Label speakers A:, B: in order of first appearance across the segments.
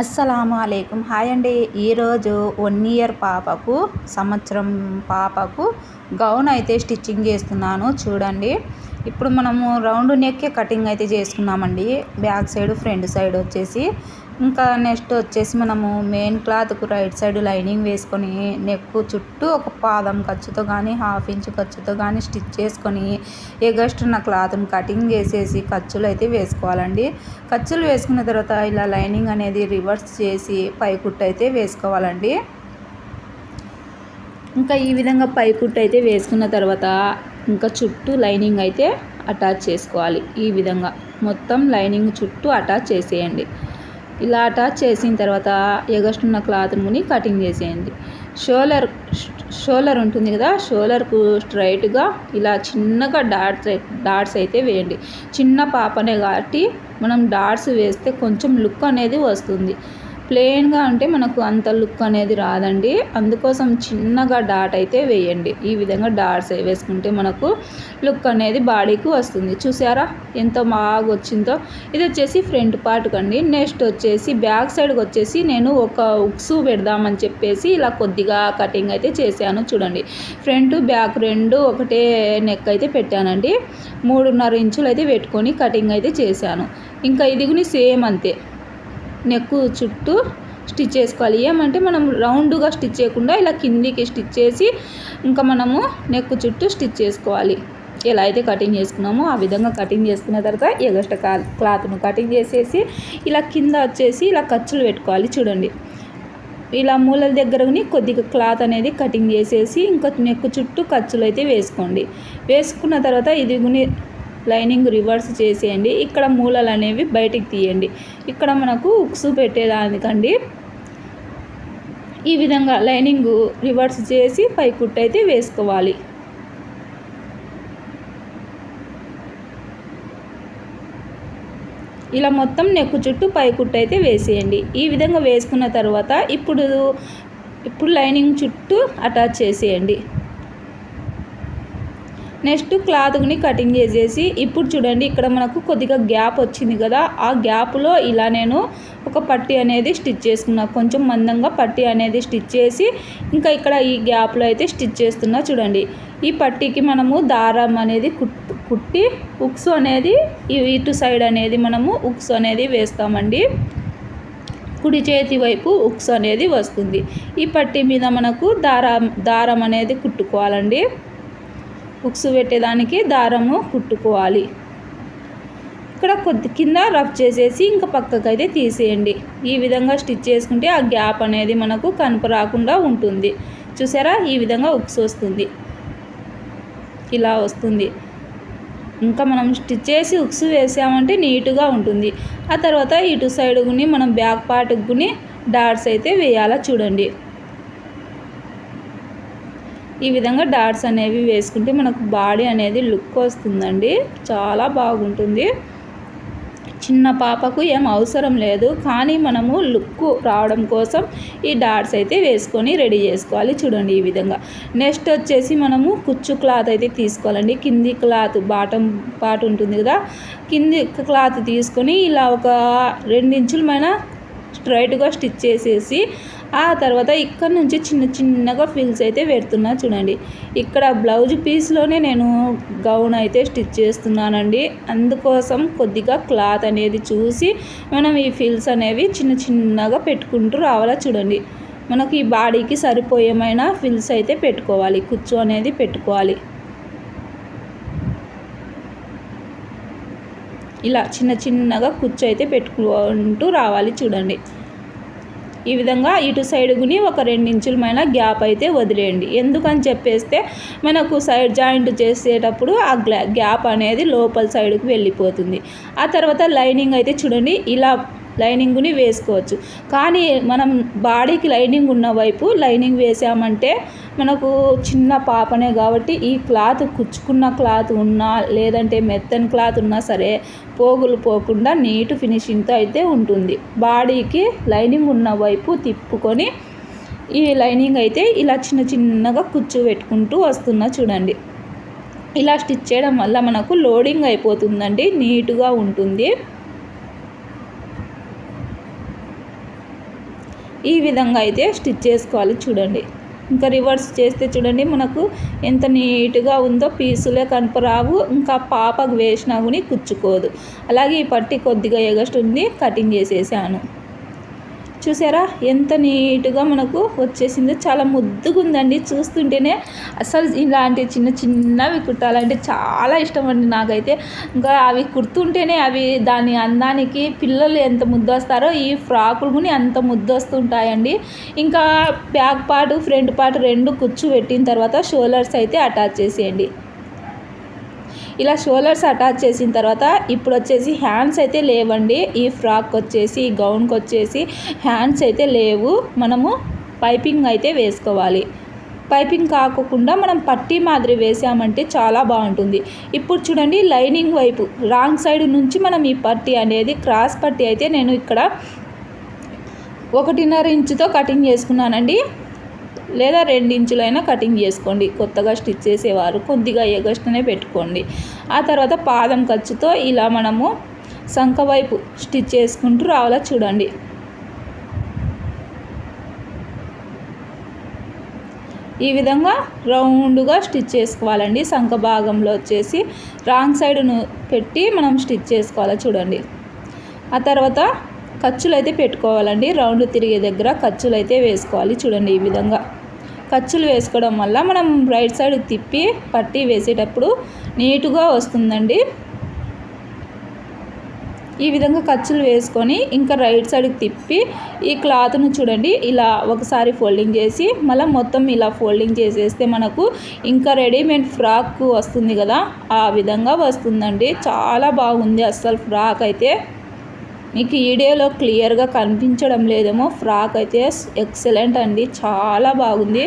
A: అస్సలాము అయికం హాయ్ అండి. ఈరోజు వన్ ఇయర్ పాపకు సంవత్సరం పాపకు గౌన్ అయితే స్టిచ్చింగ్ చేస్తున్నాను. చూడండి. ఇప్పుడు మనము రౌండ్ నెక్కే కటింగ్ అయితే చేసుకున్నామండి. బ్యాక్ సైడ్ ఫ్రంట్ సైడ్ వచ్చేసి ఇంకా నెక్స్ట్ వచ్చేసి మనము మెయిన్ క్లాత్కు రైట్ సైడ్ లైనింగ్ వేసుకొని నెక్ చుట్టూ ఒక పాదం ఖర్చుతో కానీ హాఫ్ ఇంచ్ ఖర్చుతో కానీ స్టిచ్ చేసుకొని ఎగస్ట్ ఉన్న క్లాత్ని కటింగ్ చేసేసి ఖర్చులు అయితే వేసుకోవాలండి. ఖర్చులు వేసుకున్న తర్వాత ఇలా లైనింగ్ అనేది రివర్స్ చేసి పైకుట్టు అయితే వేసుకోవాలండి. ఇంకా ఈ విధంగా పైకుట్టు అయితే వేసుకున్న తర్వాత ఇంకా చుట్టూ లైనింగ్ అయితే అటాచ్ చేసుకోవాలి. ఈ విధంగా మొత్తం లైనింగ్ చుట్టూ అటాచ్ చేసేయండి. ఇలా అటాచ్ చేసిన తర్వాత ఎగస్టున్న క్లాత్ని కటింగ్ చేసేయండి. షోలర్ షోలర్ ఉంటుంది కదా షోలర్కు స్ట్రైట్గా ఇలా చిన్నగా డాట్స్ డాట్స్ అయితే వేయండి. చిన్న పాపనే కాబట్టి మనం డాట్స్ వేస్తే కొంచెం లుక్ అనేది వస్తుంది. ప్లెయిన్గా అంటే మనకు అంత లుక్ అనేది రాదండి. అందుకోసం చిన్నగా డాట్ అయితే వేయండి. ఈ విధంగా డాట్స్ వేసుకుంటే మనకు లుక్ అనేది బాడీకి వస్తుంది. చూసారా? ఎంత బాగా వచ్చిందో. ఇది వచ్చేసి ఫ్రంట్ పార్ట్ కండి. నెక్స్ట్ వచ్చేసి బ్యాక్ సైడ్కి వచ్చేసి నేను ఒక ఉక్స్ పెడదామని చెప్పేసి ఇలా కొద్దిగా కటింగ్ అయితే చేశాను. చూడండి. ఫ్రంట్ బ్యాక్ రెండు ఒకటే నెక్ అయితే పెట్టానండి. మూడున్నర ఇంచులు అయితే పెట్టుకొని కటింగ్ అయితే చేశాను. ఇంకా ఇది సేమ్ అంతే. నెక్ చుట్టూ స్టిచ్ చేసుకోవాలి. ఏమంటే మనం రౌండ్గా స్టిచ్ చేయకుండా ఇలా కిందికి స్టిచ్ చేసి ఇంకా మనము నెక్ చుట్టూ స్టిచ్ చేసుకోవాలి. ఎలా అయితే కటింగ్ చేసుకున్నామో ఆ విధంగా కటింగ్ చేసుకున్న తర్వాత ఎగస్ట క్లాత్ను కటింగ్ చేసేసి ఇలా కింద వచ్చేసి ఇలా ఖర్చులు పెట్టుకోవాలి. చూడండి. ఇలా మూలల దగ్గరని కొద్దిగా క్లాత్ అనేది కటింగ్ చేసేసి ఇంకా నెక్ చుట్టూ ఖర్చులు అయితే వేసుకోండి. వేసుకున్న తర్వాత ఇది లైనింగ్ రివర్స్ చేసేయండి. ఇక్కడ మూలలు అనేవి బయటికి తీయండి. ఇక్కడ మనకు ఉక్స్ పెట్టేదానికండి. ఈ విధంగా లైనింగ్ రివర్స్ చేసి పై కుట్టు అయితే వేసుకోవాలి. ఇలా మొత్తం నెక్కు చుట్టూ పై కుట్టు అయితే వేసేయండి. ఈ విధంగా వేసుకున్న తర్వాత ఇప్పుడు ఇప్పుడు లైనింగ్ చుట్టూ అటాచ్ చేసేయండి. నెక్స్ట్ క్లాత్ని కటింగ్ చేసేసి ఇప్పుడు చూడండి ఇక్కడ మనకు కొద్దిగా గ్యాప్ వచ్చింది కదా ఆ గ్యాప్లో ఇలా నేను ఒక పట్టి అనేది స్టిచ్ చేసుకున్నా. కొంచెం మందంగా పట్టి అనేది స్టిచ్ చేసి ఇంకా ఇక్కడ ఈ గ్యాప్లో అయితే స్టిచ్ చేస్తున్నా చూడండి. ఈ పట్టీకి మనము దారం అనేది కుట్టి ఉక్స్ అనేది ఇటు సైడ్ అనేది మనము ఉక్స్ అనేది వేస్తామండి. కుడి చేతి వైపు ఉక్స్ అనేది వస్తుంది. ఈ పట్టీ మీద మనకు దారం దారం అనేది కుట్టుకోవాలండి. ఉక్సు పెట్టేదానికి దారము కుట్టుకోవాలి. ఇక్కడ కొద్ది కింద రఫ్ చేసేసి ఇంకా పక్కకైతే తీసేయండి. ఈ విధంగా స్టిచ్ చేసుకుంటే ఆ గ్యాప్ అనేది మనకు కనుప రాకుండా ఉంటుంది. చూసారా? ఈ విధంగా ఉక్స్ వస్తుంది. ఇలా వస్తుంది. ఇంకా మనం స్టిచ్ చేసి ఉక్స్ వేసామంటే నీట్గా ఉంటుంది. ఆ తర్వాత ఇటు సైడ్ గుని మనం బ్యాక్ పార్ట్కి గుని డాట్స్ అయితే వేయాలా చూడండి. ఈ విధంగా డాట్స్ అనేవి వేసుకుంటే మనకు బాడీ అనేది లుక్ వస్తుందండి. చాలా బాగుంటుంది. చిన్న పాపకు ఏం అవసరం లేదు. కానీ మనము లుక్ రావడం కోసం ఈ డాట్స్ అయితే వేసుకొని రెడీ చేసుకోవాలి చూడండి ఈ విధంగా. నెక్స్ట్ వచ్చేసి మనము కుచ్చు క్లాత్ అయితే తీసుకోవాలండి. కింది క్లాత్ బాటం పాటు ఉంటుంది కదా. కింది క్లాత్ తీసుకొని ఇలా ఒక రెండించులమైన స్ట్రైట్గా స్టిచ్ చేసేసి ఆ తర్వాత ఇక్కడ నుంచి చిన్న చిన్నగా ఫిల్స్ అయితే పెడుతున్నా చూడండి. ఇక్కడ బ్లౌజ్ పీస్లోనే నేను గౌన్ అయితే స్టిచ్ చేస్తున్నానండి. అందుకోసం కొద్దిగా క్లాత్ అనేది చూసి మనం ఈ ఫిల్స్ అనేవి చిన్న చిన్నగా పెట్టుకుంటూ రావాలా చూడండి. మనకి ఈ బాడీకి సరిపోయేమైన ఫిల్స్ అయితే పెట్టుకోవాలి. కుచ్చు అనేది పెట్టుకోవాలి. ఇలా చిన్న చిన్నగా కుచ్చు అయితే పెట్టుకుంటూ రావాలి చూడండి. ఈ విధంగా ఇటు సైడ్ గుని ఒక రెండించులమైన గ్యాప్ అయితే వదిలేయండి. ఎందుకని చెప్పేస్తే మనకు సైడ్ జాయింట్ చేసేటప్పుడు ఆ గ్యాప్ అనేది లోపల సైడ్కి వెళ్ళిపోతుంది. ఆ తర్వాత లైనింగ్ అయితే చూడండి ఇలా లైనింగ్ని వేసుకోవచ్చు. కానీ మనం బాడీకి లైనింగ్ ఉన్న వైపు లైనింగ్ వేసామంటే మనకు చిన్న పాపనే కాబట్టి ఈ క్లాత్ కుచ్చుకున్న క్లాత్ ఉన్నా లేదంటే మెత్తని క్లాత్ ఉన్నా సరే పోగులు పోకుండా నీట్ ఫినిషింగ్తో అయితే ఉంటుంది. బాడీకి లైనింగ్ ఉన్న వైపు తిప్పుకొని ఈ లైనింగ్ అయితే ఇలా చిన్న చిన్నగా కుచ్చు పెట్టుకుంటూ వస్తున్నా చూడండి. ఇలా స్టిచ్ చేయడం వల్ల మనకు లోడింగ్ అయిపోతుందండి నీట్గా ఉంటుంది. ఈ విధంగా అయితే స్టిచ్ చేసుకోవాలి చూడండి. ఇంకా రివర్స్ చేస్తే చూడండి మనకు ఎంత నీట్గా ఉందో పీసులే కనపరావు ఇంకా పాపకు వేసినా కూడా కుచ్చుకోదు. అలాగే ఈ పట్టి కొద్దిగా ఎగస్ట్ ఉంది కటింగ్ చేసేసాను. చూసారా? ఎంత నీట్గా మనకు వచ్చేసిందో. చాలా ముద్దుగా ఉందండి చూస్తుంటేనే అసలు ఇలాంటి చిన్న చిన్నవి కుట్టాలంటే చాలా ఇష్టం అండి నాకైతే. ఇంకా అవి కుడుతుంటేనే అవి దాని అందానికి పిల్లలు ఎంత ముద్దు వస్తారో ఈ ఫ్రాకులు కూడా అంత ముద్దు వస్తుంటాయండి ఇంకా బ్యాక్ పార్ట్ ఫ్రంట్ పార్ట్ రెండు కుచ్చు పెట్టిన తర్వాత షోల్డర్స్ అయితే అటాచ్ చేసేయండి. ఇలా షోల్డర్స్ అటాచ్ చేసిన తర్వాత ఇప్పుడు వచ్చేసి హ్యాండ్స్ అయితే లేవండి. ఈ ఫ్రాక్ వచ్చేసి ఈ గౌన్కి వచ్చేసి హ్యాండ్స్ అయితే లేవు. మనము పైపింగ్ అయితే వేసుకోవాలి. పైపింగ్ కాకుండా మనం పట్టీ మాదిరి వేసామంటే చాలా బాగుంటుంది. ఇప్పుడు చూడండి లైనింగ్ వైపు రాంగ్ సైడ్ నుంచి మనం ఈ పట్టీ అనేది క్రాస్ పట్టీ అయితే నేను ఇక్కడ ఒకటిన్నర ఇంచుతో కటింగ్ చేసుకున్నానండి. లేదా ఇంచులైనా కటింగ్ చేసుకోండి. కొత్తగా స్టిచ్ చేసేవారు కొద్దిగా ఎగస్ట్నే పెట్టుకోండి. ఆ తర్వాత పాదం ఖర్చుతో ఇలా మనము సంఖ వైపు స్టిచ్ చేసుకుంటూ రావాలా చూడండి. ఈ విధంగా రౌండ్గా స్టిచ్ చేసుకోవాలండి. సంఖ భాగంలో వచ్చేసి రాంగ్ సైడ్ను పెట్టి మనం స్టిచ్ చేసుకోవాలా చూడండి. ఆ తర్వాత ఖర్చులు అయితే పెట్టుకోవాలండి. రౌండ్ తిరిగే దగ్గర ఖర్చులు అయితే వేసుకోవాలి చూడండి ఈ విధంగా. ఖర్చులు వేసుకోవడం వల్ల మనం రైట్ సైడ్ తిప్పి పట్టి వేసేటప్పుడు నీటుగా వస్తుందండి. ఈ విధంగా ఖర్చులు వేసుకొని ఇంకా రైట్ సైడ్కి తిప్పి ఈ క్లాత్ను చూడండి ఇలా ఒకసారి ఫోల్డింగ్ చేసి మళ్ళీ మొత్తం ఇలా ఫోల్డింగ్ చేసేస్తే మనకు ఇంకా రెడీమేడ్ ఫ్రాక్ వస్తుంది కదా ఆ విధంగా వస్తుందండి. చాలా బాగుంది అస్సలు ఫ్రాక్ అయితే. మీకు వీడియోలో క్లియర్గా కనిపించడం లేదేమో. ఫ్రాక్ అయితే ఎక్సలెంట్ అండి. చాలా బాగుంది.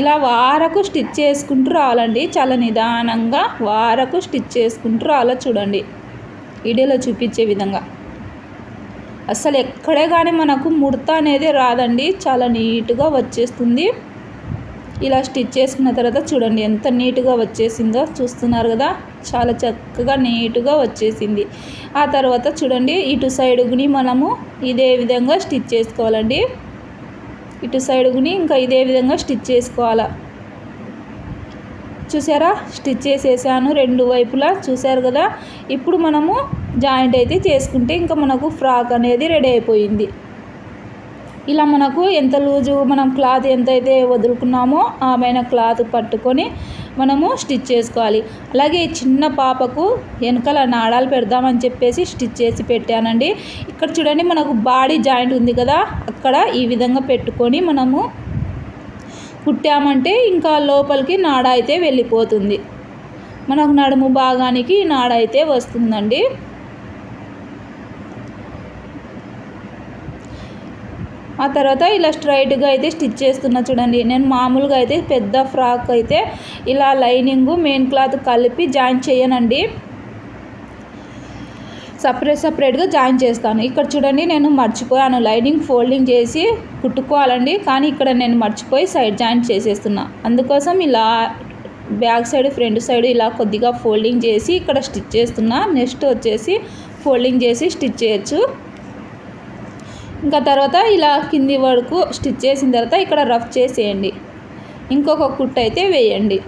A: ఇలా వారకు స్టిచ్ చేసుకుంటూ రావాలండి. చాలా నిదానంగా వారకు స్టిచ్ చేసుకుంటూ రావాలో చూడండి. వీడియోలో చూపించే విధంగా. అసలు ఎక్కడే కానీ మనకు ముడత అనేది రాదండి. చాలా నీట్గా వచ్చేస్తుంది. ఇలా స్టిచ్ చేసుకున్న తర్వాత చూడండి ఎంత నీట్గా వచ్చేసిందో చూస్తున్నారు కదా? చాలా చక్కగా నీట్గా వచ్చేసింది. ఆ తర్వాత చూడండి ఇటు సైడ్ని మనము ఇదే విధంగా స్టిచ్ చేసుకోవాలండి. ఇటు సైడుని ఇంకా ఇదే విధంగా స్టిచ్ చేసుకోవాలా. చూసారా? స్టిచ్ చేసేసాను రెండు వైపులా చూసారు కదా? ఇప్పుడు మనము జాయింట్ అయితే చేసుకుంటే ఇంకా మనకు ఫ్రాక్ అనేది రెడీ అయిపోయింది. ఇలా మనకు ఎంత లూజు మనం క్లాత్ ఎంతైతే వదులుకున్నామో ఆమెన క్లాత్ పట్టుకొని మనము స్టిచ్ చేసుకోవాలి. అలాగే చిన్న పాపకు వెనకాల నాడాలు పెడదామని చెప్పేసి స్టిచ్ చేసి పెట్టానండి. ఇక్కడ చూడండి మనకు బాడీ జాయింట్ ఉంది కదా అక్కడ ఈ విధంగా పెట్టుకొని మనము కుట్టామంటే ఇంకా లోపలికి నాడ అయితే వెళ్ళిపోతుంది. మనకు నడుము భాగానికి నాడ అయితే వస్తుందండి. ఆ తర్వాత ఇలా స్ట్రైట్గా అయితే స్టిచ్ చేస్తున్నా చూడండి. నేను మామూలుగా అయితే పెద్ద ఫ్రాక్ అయితే ఇలా లైనింగ్ మెయిన్ క్లాత్ కలిపి జాయిన్ చేయనండి. సపరేట్ సపరేట్గా జాయిన్ చేస్తాను. ఇక్కడ చూడండి నేను మర్చిపోయాను. లైనింగ్ ఫోల్డింగ్ చేసి కుట్టుకోవాలండి. కానీ ఇక్కడ నేను మర్చిపోయి సైడ్ జాయిన్ చేసేస్తున్నా. అందుకోసం ఇలా బ్యాక్ సైడ్ ఫ్రంట్ సైడ్ ఇలా కొద్దిగా ఫోల్డింగ్ చేసి ఇక్కడ స్టిచ్ చేస్తున్నా. నెక్స్ట్ వచ్చేసి ఫోల్డింగ్ చేసి స్టిచ్ చేయొచ్చు. ఇంకా తర్వాత ఇలా కింది వరకు స్టిచ్ చేసిన తర్వాత ఇక్కడ రఫ్ చేసేయండి. ఇంకొక కుట్ అయితే వేయండి.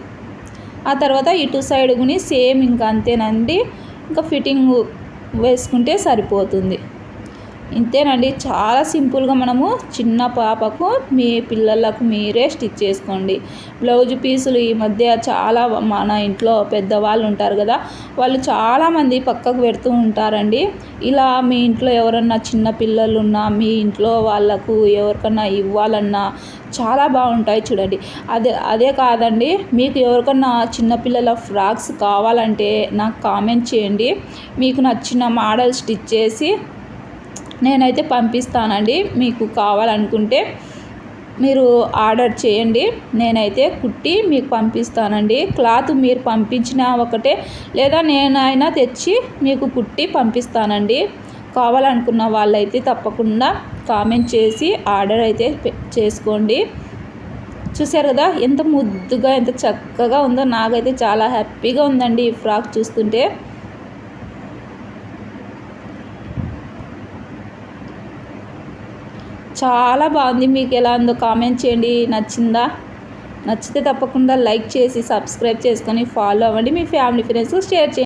A: ఆ తర్వాత ఇటు సైడ్ గుని సేమ్ ఇంకా అంతేనండి. ఇంకా ఫిట్టింగ్ వేసుకుంటే సరిపోతుంది. ఇంతేనండి. చాలా సింపుల్గా మనము చిన్న పాపకు మీ పిల్లలకు మీరే స్టిచ్ చేసుకోండి. బ్లౌజ్ పీసులు ఈ మధ్య చాలా మన ఇంట్లో పెద్దవాళ్ళు ఉంటారు కదా వాళ్ళు చాలామంది పక్కకు పెడుతూ ఉంటారండి. ఇలా మీ ఇంట్లో ఎవరన్నా చిన్న పిల్లలు ఉన్నా మీ ఇంట్లో వాళ్ళకు ఎవరికన్నా ఇవ్వాలన్నా చాలా బాగుంటాయి చూడండి. అదే అదే కాదండి మీకు ఎవరికన్నా చిన్నపిల్లల ఫ్రాక్స్ కావాలంటే నాకు కామెంట్ చేయండి. మీకు నచ్చిన మోడల్ స్టిచ్ చేసి నేనైతే పంపిస్తానండి. మీకు కావాలనుకుంటే మీరు ఆర్డర్ చేయండి. నేనైతే కుట్టి మీకు పంపిస్తానండి. క్లాత్ మీరు పంపించిన ఒకటే లేదా నేనైనా తెచ్చి మీకు కుట్టి పంపిస్తానండి. కావాలనుకున్న వాళ్ళైతే తప్పకుండా కామెంట్ చేసి ఆర్డర్ అయితే చేసుకోండి. చూసారు కదా ఎంత ముద్దుగా ఎంత చక్కగా ఉందో. నాకైతే చాలా హ్యాపీగా ఉందండి ఈ ఫ్రాక్ చూస్తుంటే. చాలా బాగుంది. మీకు ఎలా ఉందో కామెంట్ చేయండి. నచ్చిందా? నచ్చితే తప్పకుండా లైక్ చేసి సబ్స్క్రైబ్ చేసుకొని ఫాలో అవ్వండి. మీ ఫ్యామిలీ ఫ్రెండ్స్కి షేర్ చేయండి.